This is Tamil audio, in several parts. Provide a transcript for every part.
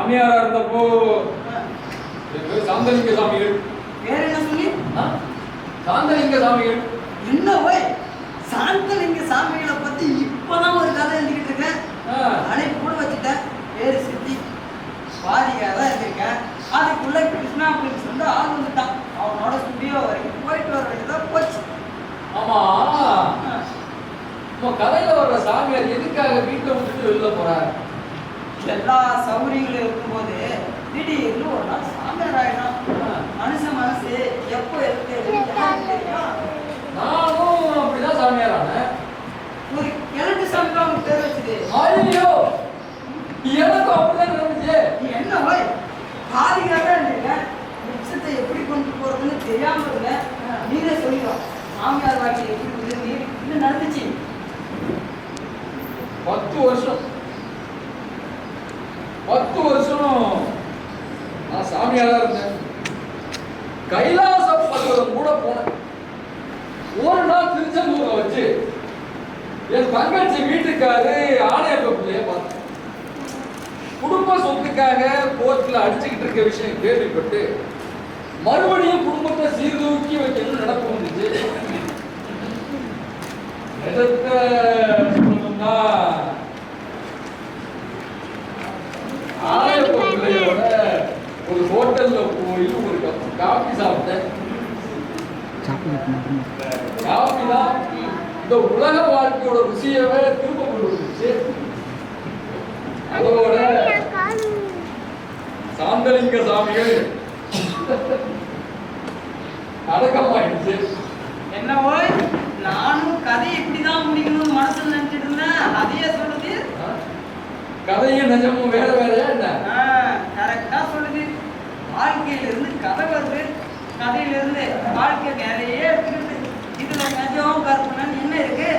சாமியாரா இருந்தப்போ சாந்தலிங்க சாமிகள்? வேற என்ன சொல்லி? சாந்தலிங்க சாமிகள். என்ன போய் சாந்தலிங்க சாமிகளை பத்தி இப்பதான் ஒரு கதை எழுதிக்கிட்டு இருக்கேன். ஆ. அழைப்பு கூட வச்சுட்டேன். பேரு சித்தி. பாதிக்காக தான் இருந்திருக்கேன் அதுக்குள்ள கிருஷ்ணா பிலிம்ஸ் வந்து ஆள் வந்துட்டான். அவனோட ஸ்டுடியோ வரைக்கும் போயிட்டு வர வேண்டியதான் போச்சு. ஆமா. நம்ம கதையில வர்ற சாமியார் எதுக்காக வீட்டை விட்டுட்டு வெளில போறாரு? எல்லா சௌகரியங்களும் இருக்கும்போது திடீர்னு ஒரு நாள் சாமியார் ஆயிடும் மனுஷன் மனசு எப்போ இருக்கு நானும் அப்படிதான் சாமியார் ஆனேன். ஒரு கிழட்டு சாமி தான் அவங்க பேர் வச்சுது. ஐயோ! எனக்கும் அப்படிதான் நடந்துச்சு. என்ன போய்? பாதிக்காக மிச்சத்தை எப்படி கொண்டு போறதுன்னு தெரியாம நீனே சொல்லிடும் சாமியார் வாழ்க்கை எப்படி நடந்துச்சு. பத்து வருஷம். பத்து வருஷம் நான் சாமியாரா இருந்தேன். கைலாச பர்வதம் கூட போனேன். ஒரு நாள் திருச்செந்தூர்ல வச்சு என் தங்கச்சி வீட்டுக்காரு ஆணையப்ப பிள்ளைய பார்த்தேன். குடும்ப சொத்துக்காக கோர்ட்ல அடிச்சுக்கிட்டு இருக்க விஷயம் கேள்விப்பட்டு மறுபடியும் குடும்பத்தை சீர்தூக்கி வைக்கணும்னு நடப்பு வந்துச்சு. எதத்தை சொல்லணும்னா ஆலயப்ப பிள்ளையோட ஒரு ஹோட்டல்ல போய் ஒரு கப் காஃபி சாப்பிட்டேன் காஃபி தான் இந்த உலக வாழ்க்கையோட ருசியவே திரும்ப கொண்டு வந்துச்சு அதோட சாந்தலிங்க சாமிகள் அடக்கமாயிடுச்சு என்ன போய் நானும் கதை இப்படிதான் முடிக்கணும்னு மனசுல நினைச்சிட்டு இருந்தேன். அதையே கதையும் நிஜமும் வேற வேறையா என்ன? கரெக்டா சொல்லுது. வாழ்க்கையில இருந்து கதை வருது. கதையில இருந்து வாழ்க்கை வேலையே எடுத்துக்கிட்டு இதுல நிஜம் கற்பனைன்னு என்ன இருக்கு?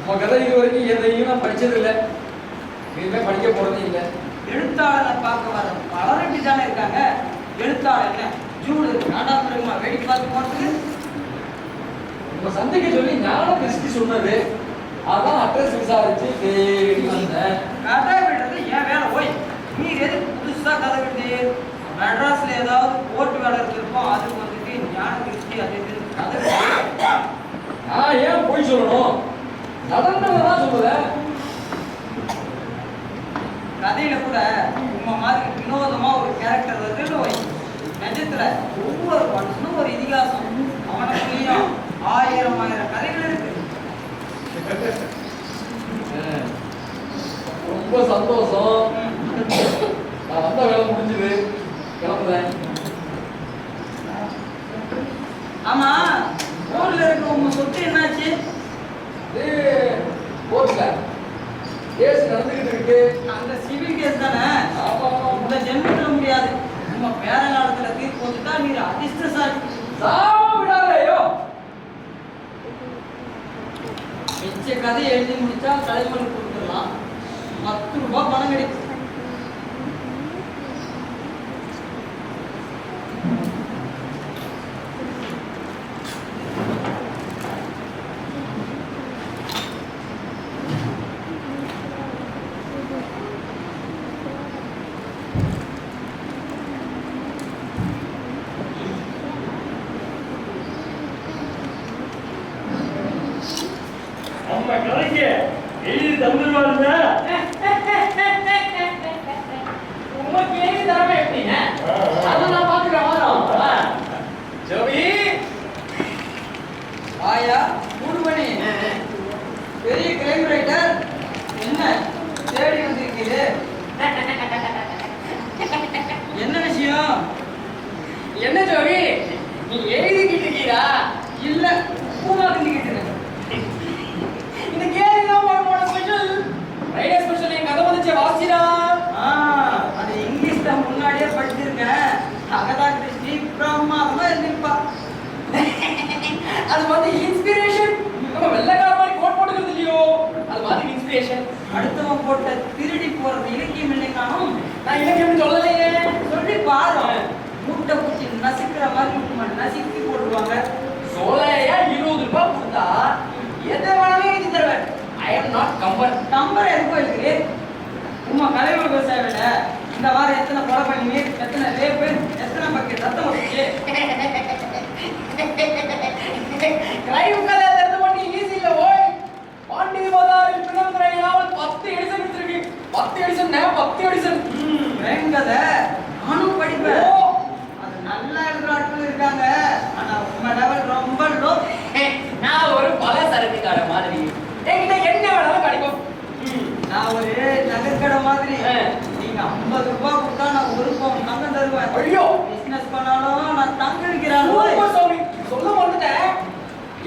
நம்ம கதை இது வரைக்கும் எதையும் நான் படிச்சது இல்லை இனிமே படிக்க போறது இல்லை. எழுத்தாளரை பார்க்க வர பலரும் தானே இருக்காங்க. எழுத்தாளர் என்ன? ஜூடு நாடாபுரமா வெடி பார்த்து போறதுக்கு? நம்ம சந்திக்க சொல்லி ஞான திருஷ்டி சொன்னது. அதான் அட்ரஸ் விசாரிச்சு தேடி வந்தேன். கதை விடுறது ஏன் வேலை போய்? நீ எதுக்கு புதுசா கதை விடுது மெட்ராஸ்ல ஏதாவது கோர்ட் வேலை இருந்திருப்போம் அதுக்கு வந்துட்டு ஞான திருஷ்டி அது இதுன்னு கதை. நான் ஏன் போய் சொல்லணும்? நடந்ததான் சொல்லுவேன் கதையில கூட உங்க மாதிரி வினோதமா ஒரு கேரக்டர் வருதுன்னு வை. நிஜத்துல ஒவ்வொரு மனுஷனும் ஒரு இதிகாசம். அவனுக்குள்ளேயும் ஆயிரம் ஆயிரம் கதைகள் இருக்கு. ரொம்ப சந்தோஷம். நான் வந்த வேலை முடிஞ்சது. கிளம்புறேன். ஆமா ஊர்ல இருக்க உங்க சொத்து என்னாச்சு? கோர்ட்ல கேஸ் நடந்துகிட்டு இருக்கு. அந்த சிவில் கேஸ் தானே? இந்த ஜென்மத்துல முடியாது. நம்ம பேர காலத்துல தீர்ப்பு வந்துட்டா நீர் அதிர்ஷ்டசாலி. சாவ! விடாதேயோ மிச்ச கதை எழுதி முடிச்சா தலைமுறை கொடுத்துடலாம். பத்து ரூபாய் பணம் கிடைக்கும் நம்ம கலைக்கு எழுதி தந்துருவாருங்க உனக்கு எழுதி தரவே எப்படிங்க அதை நான் பாத்துக்கிறேன் வாரம் ஜோபி. ஆயா மூடுமணி பெரிய கிரைம் ரைட்டர் என்ன தேடி வந்திருக்கீரு? என்ன விஷயம்? என்ன ஜோவி நீ எழுதிக்கிட்டு இருக்கீரா? இல்ல பூமா கிண்டிக்கிட்டு இருக்கேன். இந்த கேள்வி தான் உன்னோட ஸ்பெஷல் ஃப்ரைடே ஸ்பெஷல் என் கதை வந்துச்சு வாசிடா ஆ, அது இங்கிலீஷ்ல முன்னாடியே படிச்சிருக்கேன் அகதா கிறிஸ்டி பிரமாதமா எழுதிருப்பா அது வந்து இன்ஸ்பிரேஷன் நம்ம வெள்ளக்கார மாதிரி கோட் போட்டுக்கிறது இல்லையோ அது மாதிரி இன்ஸ்பிரேஷன் அடுத்தவன் போட்ட திருடி போறது இலக்கியம் இல்லை நான் இலக்கியம் சொல்லலையே. சொல்லி பாரு மூட்டை பூச்சி நசுக்கிற மாதிரி இருக்குமா நசுக்கி போட்டுருவாங்க சோலையா இருபது ரூபாய் கொடுத்தா எதை வேணாலும் எழுதி தருவேன் I am not Kambar number எதுக்கும் இருக்கு உமா கலைவர் விவசாயம் கொலை பண்ணி எத்தனை ரேப்பு எத்தனை பக்கெட் ரத்தம் வந்துச்சு கிரைம் கதை தெரிந்து பண்ணி ஈஸி இல்ல ஓய் பாண்டி பதாரில் பிணந்துரை நாவல் பத்து எடிஷன் வச்சிருக்கு பத்து எடிஷன் பத்து எடிஷன் கிரைம் கதை நானும் படிப்பேன் ஓ. அது நல்லா எழுதுற ஆட்கள் இருக்காங்க ஆனா உங்க லெவல் ரொம்ப லோ நான் ஒரு பல சரக்கு கடை மாதிரி என்கிட்ட என்ன வேணாலும் கிடைக்கும் நான் ஒரு நகைக்கடை மாதிரி. நீங்க 50 ரூபாய் கொடுத்தா நான் ஒரு பவுன் தங்கம் தருவேன். ஐயோ. பிசினஸ் பண்ணாலும் நான் தங்க சாமி சொல்ல வந்துட்டேன்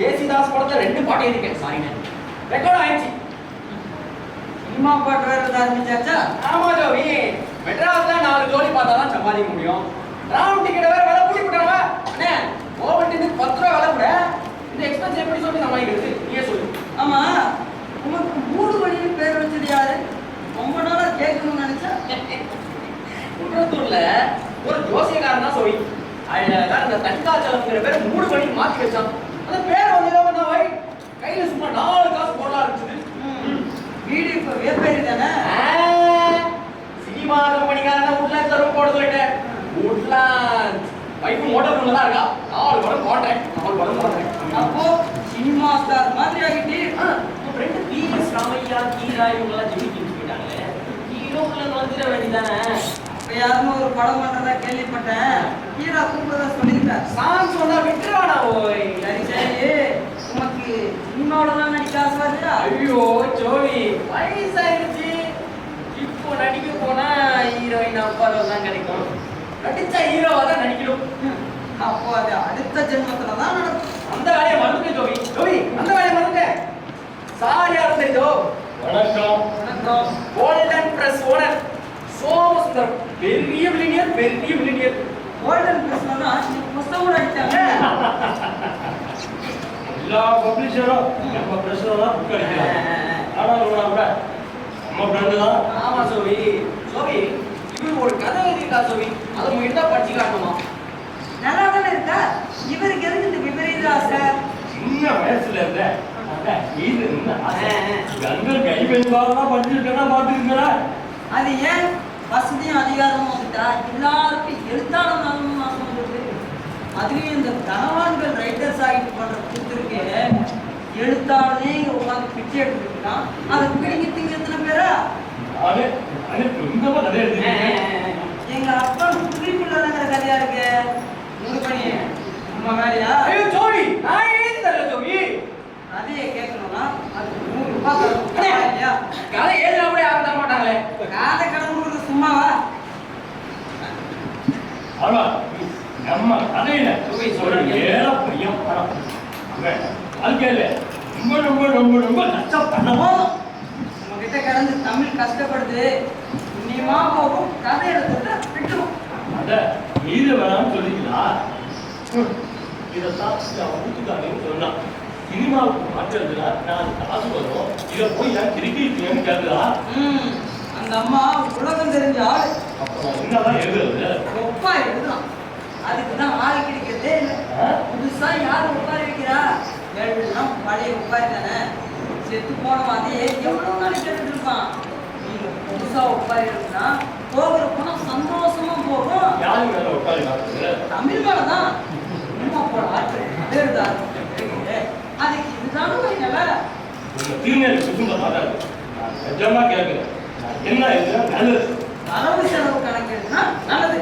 ஏசிதாஸ் படத்துல ரெண்டு பாட்டு இருக்கேன் சாரிங்க ரெக்கார்ட் ஆயிடுச்சு. சினிமா பாட்டு வேற ஆரம்பிச்சாச்சா? ஆமா ஜோவி மெட்ராஸ்ல நாலு ஜோடி பார்த்தா தான் சம்பாதிக்க முடியும். ரவுண்ட் டிக்கெட் வேற விலை கூட்டி அண்ணே பத்து ரூபா விலை கூட. இந்த எக்ஸ்பென்ஸ் எப்படி சொல்லி சமாளிக்கிறது நீயே சொல்லு ஆமா உனக்கு மூடு வழியில் பேர் வச்சது யாரு ரொம்ப நாளா கேட்கணும்னு நினைச்சேன் குன்றத்தூர்ல ஒரு ஜோசியக்காரன் தான் சொல்லி. அழகா இந்த தனிக்காச்சலங்கிற பேர் மூணு மணி மாத்தி வச்சான். அந்த பேர் வந்து நான் வை கையில சும்மா நாலு காசு போட ஆரம்பிச்சது. வீடு இப்ப வேப்பேரி தானே? சினிமா கம்பெனிக்காரன் உட்லாண்ட் சர்வ் போட சொல்லிட்டேன் உட்லாண்ட் வைப்பு மோட்டர் ரூம்ல தான் இருக்கா? நாலு படம் கான்ட்ராக்ட் நாலு படம் கான்ட்ராக்ட் அப்போ சினிமா ஸ்டார் மாதிரி ஆகிட்டு ரெண்டு பிஎஸ் ராமையா கீரா இவங்கெல்லாம் ஜெயிச்சு போயிட்டாங்களே. ஹீரோக்குள்ள வந்துட வேண்டியதானே யாருன்னு ஒரு படம் பண்றதா கேள்விப்பட்டேன். ஹீரா கூப்பிடுறதா சொல்லியிருக்காரு. சாங்ஸ் வந்தா விட்டுருவானா ஓய். சரி சரி. உனக்கு தான் நடிக்க ஆசை வருதா? ஐயோ ஜோவி வயசாயிருச்சு இப்போ நடிக்க போனா ஹீரோயின் அப்பால தான் கிடைக்கும். நடிச்சா ஹீரோவா தான் நடிக்கணும். அப்போ அது அடுத்த ஜென்மத்துல தான் நடக்கும். அந்த வேலையை மறந்துட்டேன் ஜோவி. ஜோவி அந்த வேலையை மறந்துட்டேன் சார் யாரும் தெரியுதோ வணக்கம். வணக்கம். ஓனர் சோமசுந்தரம். பெரிய வில்லினியர் பெரிய வில்லினியர். கோல்டன் பிரஸ்னா புஸ்தகம் கூட அடிச்சாங்க. எல்லா பப்ளிஷரும் நம்ம பிரச்சனை தான் புக் அடிக்கிறாங்க. ஆனா இவனா கூட நம்ம ஃப்ரெண்டு தான். ஆமா சோவி சோவி இவர் ஒரு கதை எழுதியிருக்கா சோவி அதை உங்ககிட்ட தான் படிச்சு காட்டணுமா? நல்லா தானே இருக்கா? இவருக்கு எதுக்கு இந்த விபரீத ஆசை? சின்ன வயசுல இருந்த இது? கண்கள் கைப்பெண்பாலாம் படிச்சிருக்கேன்னா பார்த்துருக்கா அது ஏன்? வசதியும் அதிகாரமும் வந்துட்டா எல்லாருக்கும் எழுத்தாளர் ஆகணும்னு ஆசை வந்தது அதுலயும் இந்த கனவான்கள் ரைட்டர்ஸ் ஆகிட்டு பண்ற கூத்துருக்கு எழுத்தாளனே இங்க உட்காந்து பிச்சை எடுத்துருக்கான் அதை பிடிக்கிறதுக்கு எத்தனை பேரா? அது அது எங்க அப்பா குறிப்பிடலைங்கிற கதையா இருக்கு? மூணு பண்ணி உண்மை வேலையா நான் எழுதி தரல கதையை கேட்கணும்னா அதுக்கு நூறு கூட யாரும் தர மாட்டாங்களே. காதை கடவுளுக்கு சும்மாவா? ஆமா நம்ம கதையில. ஏழை பையன் படம். அவன் வாழ்க்கையில ரொம்ப ரொம்ப ரொம்ப ரொம்ப கஷ்டப்படணும் உங்ககிட்ட கிடந்து தமிழ் கஷ்டப்படுது இனிமா போகும். கதை எடுத்துட்டு விட்டுரும். அத நீத வேணாம்னு சொல்லிக்கலாம் இதைத்தான் அவன் வீட்டுக்காரன்னு சொன்னான். சினிமாவுக்கு மாற்றுறதுல நான் காசு வரும் இதை போய் நான் திருப்பியிருக்கேன்னு கேட்குறா? அந்த அம்மா உலகம் தெரிஞ்ச ஆள். அப்புறம் என்னதான் எழுதுறது? ஒப்பா எழுதலாம் அதுக்கு தான் ஆள் கிடைக்கிறதே இல்லை. ஆ? புதுசா யார் உட்கார வைக்கிறா எழுதுலாம் பழைய உட்காரி தானே. செத்து போனவாதே எவ்வளவு நாளைக்கு எழுதிட்டு இருப்பான். நீங்க புதுசா உட்காரி எழுதுனா போகிற பணம் சந்தோஷமா போகும். யாரு மேல உட்காந்து காட்டுறது தமிழ் மேலதான். உண்மை போல ஆற்று எழுதாரு அதுக்கு இதுதானே ஒரு நிலை உங்க நிஜமா கேட்கிறேன். என்ன நல்லது. வரவு செலவு கணக்கு நல்லது.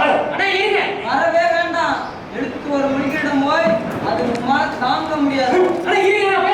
அண்ணா இருங்க. வரவே வேண்டாம். எழுத்து ஒரு மணிக்கிடம் போய் அது உமால தாங்க முடியாது. இருங்க.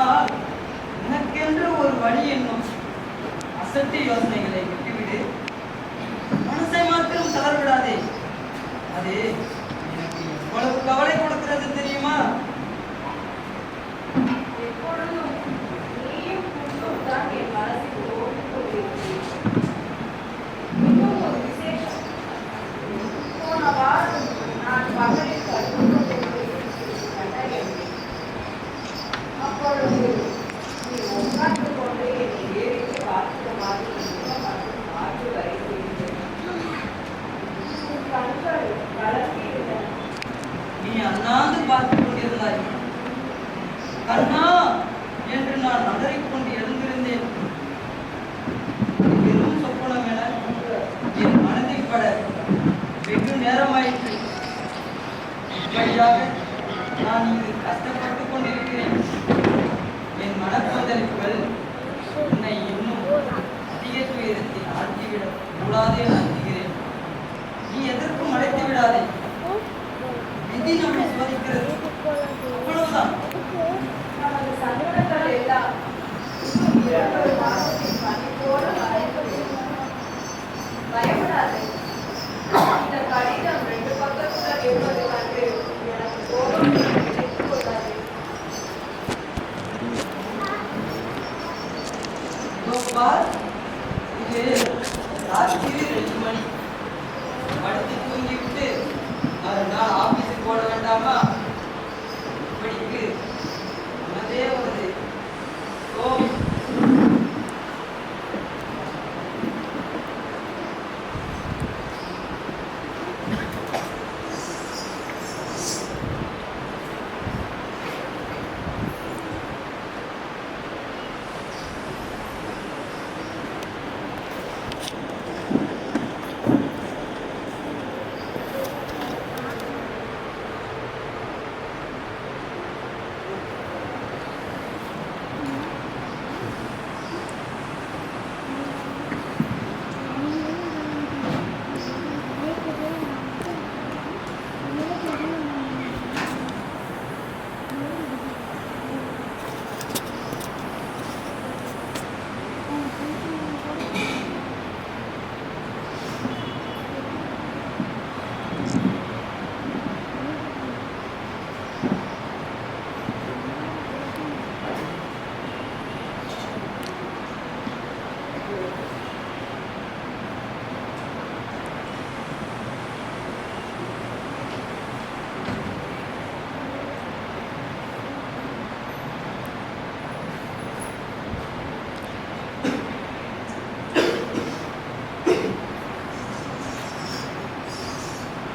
ஆனால் உனக்கென்று ஒரு வழி என்னும் அசட்டு யோசனைகளை விட்டுவிடு. மனசை மாத்திரம் தளர்விடாதே. அது எனக்கு எவ்வளவு கவலை கொடுக்கிறது தெரியுமா எப்பொழுதும் நீயும் குன்றும் தான் என் மனசில் ஓடிக் கொண்டிருக்கிறீர்கள். இன்னும் ஒரு விசேஷம். போன வாரம் நான் பகலில் கல்லூரி கண்டறிந்தேன். அப்பொழுது நீ உட்கார்ந்து கொண்டு என்னை வேடிக்கை பார்க்கிற மாதிரி முகம் மற்றும் மாற்று வரைந்திருந்தேன். உன் கண்கள் கலங்கியிருந்தன. நீ அண்ணாந்து பார்த்து கொண்டிருந்தாய் கண்ணா என்று நான் அலறிக்கொண்டு எழுந்திருந்தேன் இது வெறும் சொப்பனம் என என் மனதில் பட வெகு நேரமாயிற்று இப்படியாக நான் இங்கு கஷ்டப்பட்டு கொண்டிருக்கிறேன் என் மனக்கொந்தளிப்புகள் உன்னை இன்னும் அதிக ஆழ்த்திவிடக் கூடாது என அஞ்சுகிறேன் நீ எதற்கும் அழைத்து விடாதே விதி நம்மை சோதிக்கிறது. ராத்திரி ரெண்டு மணி படுத்து தூங்கிவிட்டு மறுநாள் ஆபீஸுக்கு போட வேண்டாமா இப்படிக்கு மனதே வருது ஓம்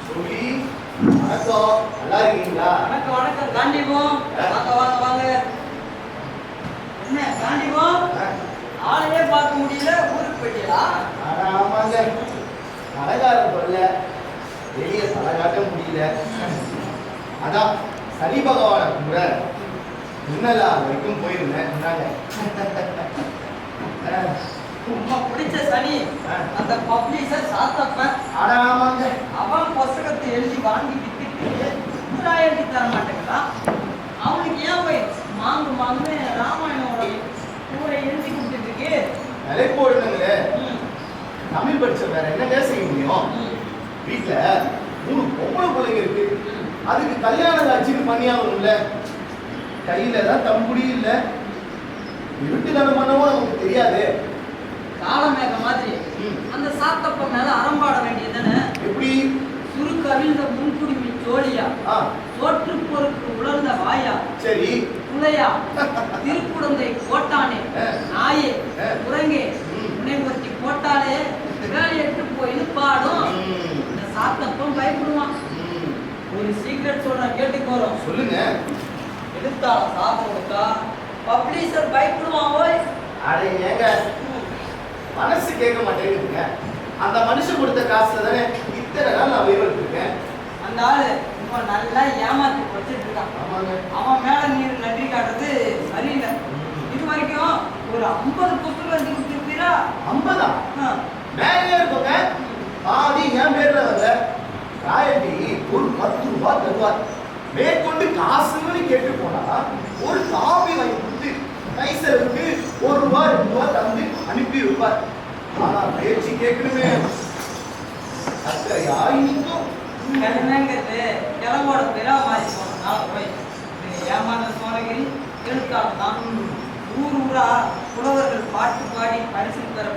சுகி வணக்கம் நல்லா இருக்கீங்களா வணக்கம் வணக்கம். காண்டிபம் வாங்க வாங்க வாங்க. என்ன காண்டிபம் ஆளையே பார்க்க முடியல ஊருக்கு போயிட்டியா? அட ஆமாங்க கடைக்காரன் சொல்ல வெளியே தலை காட்ட முடியல. அதான் சனி பகவானை கும்பிட. முன்னலா வரைக்கும் போயிருந்தேன் சொன்னாங்க ரொம்ப பிடிச்ச சனி அந்த பப்ளிஷர் சாத்தப்பன் அட ஆமாங்க அவன் புஸ்தகத்தை எழுதி வாங்கி வித்துட்டு எழுதி தர மாட்டேங்கிறான் அவனுக்கு ஏன் போய் மாங்கு மாங்கு ராமாயணோட ஊரை எழுதி கொடுத்துட்டு இருக்கு போடுனுங்களே ம், தமிழ் படிச்ச வேற என்னங்க செய்ய முடியும்? வீட்டுல மூணு பொம்பளை பிள்ளைங்க இருக்கு. அதுக்கு கல்யாணம் ஆச்சுன்னு பண்ணியாகணும்ல. கையில தான் தம்புடி இல்ல. இருட்டு தானம் பண்ணவும் நமக்கு தெரியாது. காலமேக மாதிரி. அந்த சாத்தப்ப மேல அறம்பாட வேண்டியதுதானே எப்படி? சுருக்கு அவிழ்ந்த முன்குடுமி ஜோலியா ஆ. சோற்று பொறுக்கு உலர்ந்த வாயா? சரி. புலையா திருக்குடந்தை போட்டானே ஆ. நாயே. குரங்கே. உன்னை ஒருத்தி போட்டாலே வேலையிட்டு போயின்னு பாடும். இந்த சாத்தப்பம் பயப்படுவான். ஒரு சீக்ரெட் சொல்றேன் கேட்டுக்கோறோம் சொல்லுங்க. எடுத்தால சாப்பிட கொடுத்தா பப்ளிஷர் பயப்படுவான் ஓய். அட ஏங்க. மனசு கேட்க மாட்டேங்குதுங்க. அந்த மனுஷன் கொடுத்த காசுல தானே இத்தனை நாள் நான் உயிர் இருக்கேன் அந்த ஆளு இப்ப நல்லா ஏமாத்தி வச்சுட்டு இருக்கான் அவன் மேல நீர் நன்றி காட்டுறது சரியில்லை. இது வரைக்கும் ஒரு ஐம்பது புத்தகம் எழுதி கொடுத்துருப்பீரா ஐம்பதா? மேலே இருக்கோங்க பாதி என் பேர்ல வரல. ராயல்டி ஒரு பத்து ரூபாய் தருவார். மேற்கொண்டு காசுன்னு கேட்டு போனா ஒரு காபி வாங்கி கொடுத்து கை செலவுக்கு ஒரு ரூபாய் ரெண்டு ரூபாய் தந்து அனுப்பி வைப்பார். ஆனா பேச்சு கேட்கணுமே. அக்கறையா இன்னும் கிழமைங்கிறது கிழவோட பெரா போனதுனால போய். ஏமாந்த சோழகிரி எழுத்தாளர் தான். ஊர் ஊரா புலவர்கள் பாட்டு பாடி பரிசு பெற